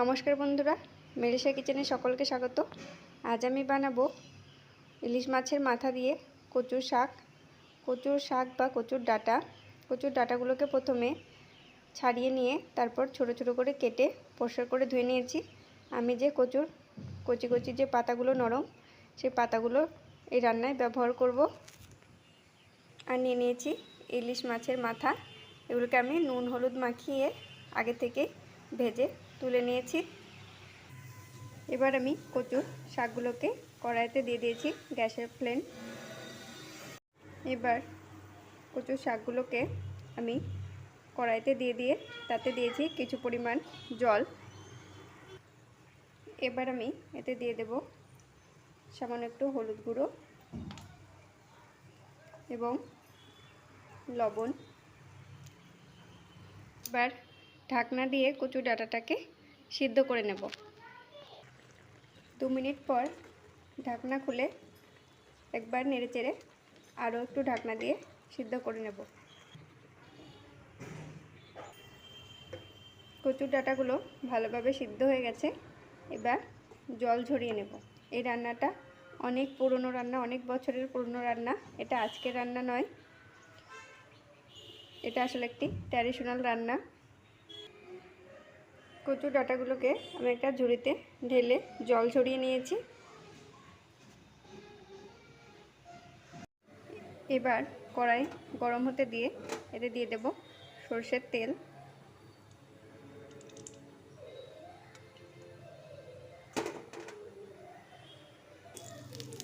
নমস্কার বন্ধুরা মেরিসা কিচেনে সকলকে স্বাগত। আজ আমি বানাবো ইলিশ মাছের মাথা দিয়ে কচুর শাক। কচুর শাক বা কচুর ডাটা, কচুর ডাটাগুলোকে প্রথমে ছাড়িয়ে নিয়ে তারপর ছোট ছোট করে কেটে পরিষ্কার করে ধুয়ে নিয়েছি। আমি যে কচুর, কচি কচি যে পাতাগুলো নরম, সেই পাতাগুলো এই রান্নায় ব্যবহার করব। আর নিয়ে নিয়েছি ইলিশ মাছের মাথা। এগুলোকে আমি নুন, হলুদ মাখিয়ে আগে থেকে ভেজে তুলে নিয়েছি। এবার আমি কচুর শাকগুলোকে কড়াইতে দিয়ে দিয়েছি গ্যাসের ফ্লেম। এবার কচুর শাকগুলোকে আমি কড়াইতে দিয়ে দিয়ে তাতে দিয়েছি কিছু পরিমাণ জল। এবার আমি এতে দিয়ে দেব সামান্য একটু হলুদ গুঁড়ো এবং লবণ। এবার ঢাকনা দিয়ে কচু ডাটাটাকে সিদ্ধ করে নেব। দু মিনিট পর ঢাকনা খুলে একবার নেড়ে চেড়ে আরও একটু ঢাকনা দিয়ে সিদ্ধ করে নেব। কচুর ডাটাগুলো ভালোভাবে সিদ্ধ হয়ে গেছে। এবার জল ঝরিয়ে নেব। এই রান্নাটা অনেক পুরনো রান্না, অনেক বছরের পুরনো রান্না। এটা আজকের রান্না নয়। এটা আসলে একটি ট্র্যাডিশনাল রান্না। কচু ডাটাগুলোকে আমি একটা ঝুড়িতে ঢেলে জল ছড়িয়ে নিয়েছি। এবার কড়াই গরম হতে দিয়ে এতে দিয়ে দেব সর্ষের তেল।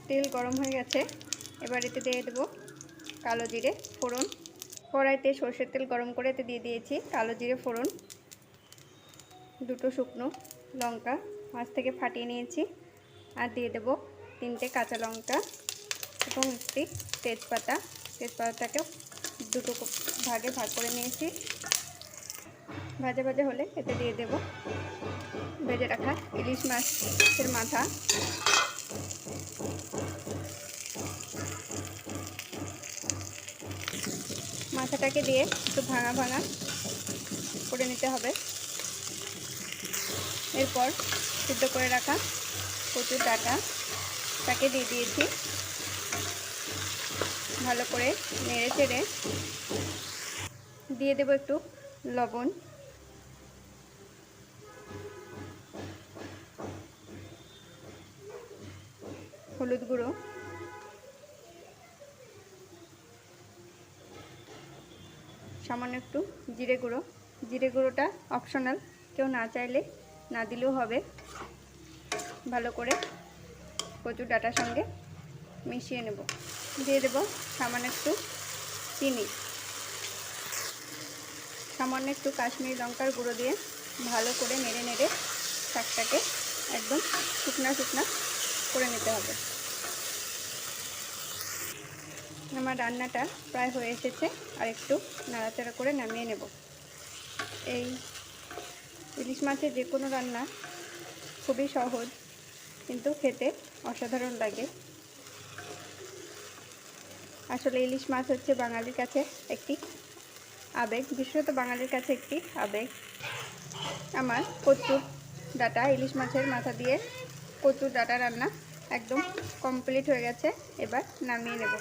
তেল গরম হয়ে গেছে। এবার এতে দিয়ে দেবো কালো জিরে ফোড়ন। কড়াইতে সর্ষের তেল গরম করে এতে দিয়ে দিয়েছি কালো জিরে ফোড়ন। দুটো শুকনো লঙ্কা মাছ থেকে ফাটিয়ে নিয়েছি আর দিয়ে দেব তিনটে কাঁচা লঙ্কা এবং একটি তেজপাতা। তেজপাতাটাকেও দুটো ভাগে ভাগ করে নিয়েছি। ভাজা ভাজা হলে এতে দিয়ে দেব ভেজে রাখা ইলিশ মাছের মাথা। মাথাটাকে দিয়ে একটু ভাঙা ভাঙা করে নিতে হবে। এরপর সিদ্ধ করে রাখা কচুর ডাটা, তাকে দিয়ে দিয়েছি। ভালো করে নেড়ে চেড়ে দিয়ে দেবো একটু লবণ। হলুদ গুঁড়ো। সামান্য একটু জিরে গুঁড়ো। জিরে গুঁড়োটা অপশনাল কেউ না চাইলে না দিলেও হবে। ভালো করে কচুর ডাটার সঙ্গে মিশিয়ে নেব। দিয়ে দেব সামান্য একটু চিনি। সামান্য একটু কাশ্মীরি লঙ্কার গুঁড়ো দিয়ে ভালো করে নেড়ে নেড়ে শাকটাকে একদম শুকনা শুকনা করে নিতে হবে। আমার রান্নাটা প্রায় হয়ে এসেছে। আর একটু নাড়াচাড়া করে নামিয়ে নেব। এই ইলিশ মাছের যে কোনো রান্না খুবই সহজ, কিন্তু খেতে অসাধারণ লাগে। আসলে ইলিশ মাছ হচ্ছে বাঙালির কাছে একটি আবেগ, বিশেষত বাঙালির কাছে একটি আবেগ। আমার কচুর ডাটা, ইলিশ মাছের মাথা দিয়ে কচুর ডাটা রান্না একদম কমপ্লিট হয়ে গেছে, এবার নামিয়ে নেব।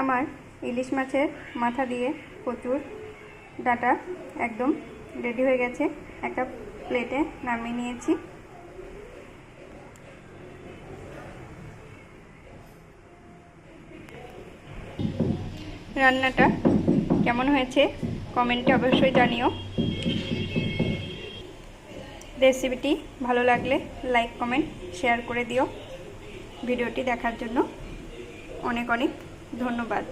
আমার ইলিশ মাছের মাথা দিয়ে কচুর ডাটা একদম রেডি হয়ে গেছে। একটা প্লেটে নামিয়ে নিয়েছি। রান্নাটা কেমন হয়েছে কমেন্টে অবশ্যই জানিও। রেসিপিটি ভালো লাগলে লাইক কমেন্ট শেয়ার করে দিও। ভিডিওটি দেখার জন্য অনেক অনেক ধন্যবাদ।